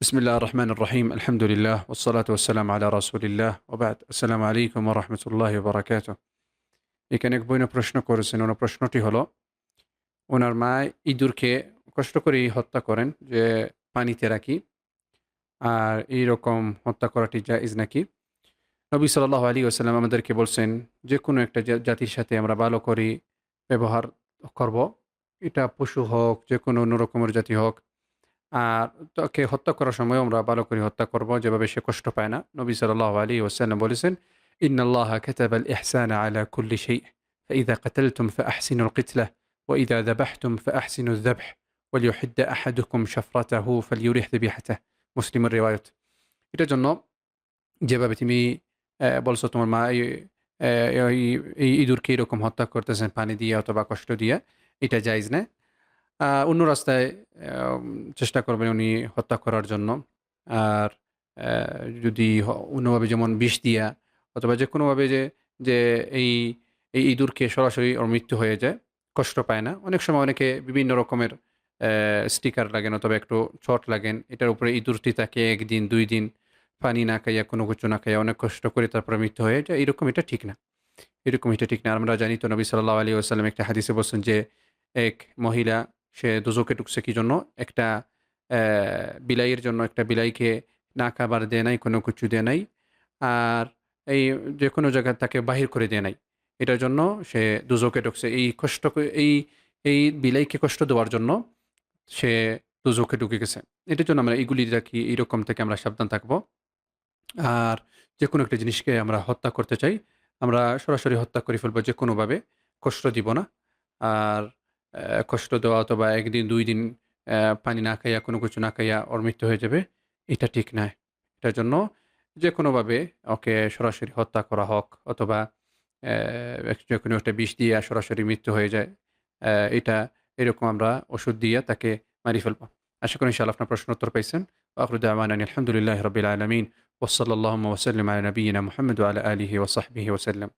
بسم الله الرحمن الرحيم الحمد لله والصلاة والسلام على رسول الله وبعد السلام عليكم ورحمة الله وبركاته এখানে এক বইনে প্রশ্ন করেছেন ওনার প্রশ্নটি হলো ওনার মা ইঁদুরকে কষ্ট করে হত্যা করেন যে পানিতে রাখি আর এইরকম হত্যা করাটি জায়েজ নাকি নবী সাল্লাহ আলী ওসাল্লাম আমাদেরকে বলছেন যে কোনো একটা জা- জাতির সাথে আমরা ভালো করে ব্যবহার করব এটা পশু হোক যে কোনো অন্য রকমের জাতি হোক আর তাকে হত্যা করার সময় আমরা ভালো করে হত্যা করব যেভাবে সে কষ্ট পায় না নবী সাল্লাহ আলী ওসাল্লাম বলেছেন إن الله كتب الإحسان على كل شيء فإذا قتلتم فأحسنوا القتلة وإذا ذبحتم فأحسنوا الذبح وليحد أحدكم شفرته فليرح ذبيحته মুসলিম রেওয়ায়ত এটার জন্য যেভাবে তুমি আহ, বলছো তোমার মা এই আহ, এই- এই ইঁদুরকে এরকম হত্যা করতেছেন পানি দিয়ে অথবা কষ্ট দিয়ে এটা জায়জ না আহ, অন্য রাস্তায় চেষ্টা করবেন উনি হত্যা করার জন্য। আর যদি অন্যভাবে যেমন বিষ দিয়া, অথবা যে কোনোভাবে যে যে এই এই ইঁদুরকে সরাসরি ওর মৃত্যু হয়ে যায়, কষ্ট পায় না। অনেক সময় অনেকে বিভিন্ন রকমের স্টিকার লাগেন অথবা একটু চট লাগেন, এটার উপরে ইঁদুরটি তাকে একদিন, দুই দিন পানি না খাইয়া, কোনো কিছু না খাইয়া অনেক কষ্ট করে তারপরে মৃত্যু হয়ে যায়। এরকম এটা ঠিক না। এরকম এটা ঠিক না। আমরা জানি তো নবী সাল্লাহ আলী আসাল্লাম একটা হাদিসে বলছেন যে, এক মহিলা সে দুজকে ঢুকছে কি জন্য? একটা বিলাইয়ের জন্য একটা বিলাইকে না খাবার দেয় নাই, কোনো কিছু দেয় নাই। আর এই যে কোনো জায়গায় তাকে বাহির করে দেয় নাই। এটার জন্য সে দুজকে ঢুকছে। এই কষ্ট এই এই বিলাইকে কষ্ট দেওয়ার জন্য সে দুজকে ঢুকে গেছে। এটার জন্য আমরা এইগুলি রাখি এইরকম থেকে আমরা সাবধান থাকব। আর যে কোনো একটা জিনিসকে আমরা হত্যা করতে চাই, আমরা সরাসরি হত্যা করে ফেলব যে কোনোভাবে কষ্ট দিব না। আর কষ্ট দেওয়া অথবা একদিন, দুই দিন পানি না খাইয়া, কোনো কিছু না খাইয়া ওর মৃত্যু হয়ে যাবে, এটা ঠিক নয়। এটার জন্য যে কোনোভাবে ওকে সরাসরি হত্যা করা হোক অথবা যে কোনো একটা বিষ দিয়ে সরাসরি মৃত্যু হয়ে যায় এটা এরকম আমরা ওষুধ দিয়ে তাকে মারি ফেলব। আশা করি ইনশাআল্লাহ আপনার প্রশ্ন উত্তর পাইছেন। আখরুদ আলহামদুলিল্লাহ রবিল আলমিন। ওসল আল্লাহ ওসলিম নবীনা মোহাম্মদ আলা আলহি ওসাহবিহি ওসাল্লাম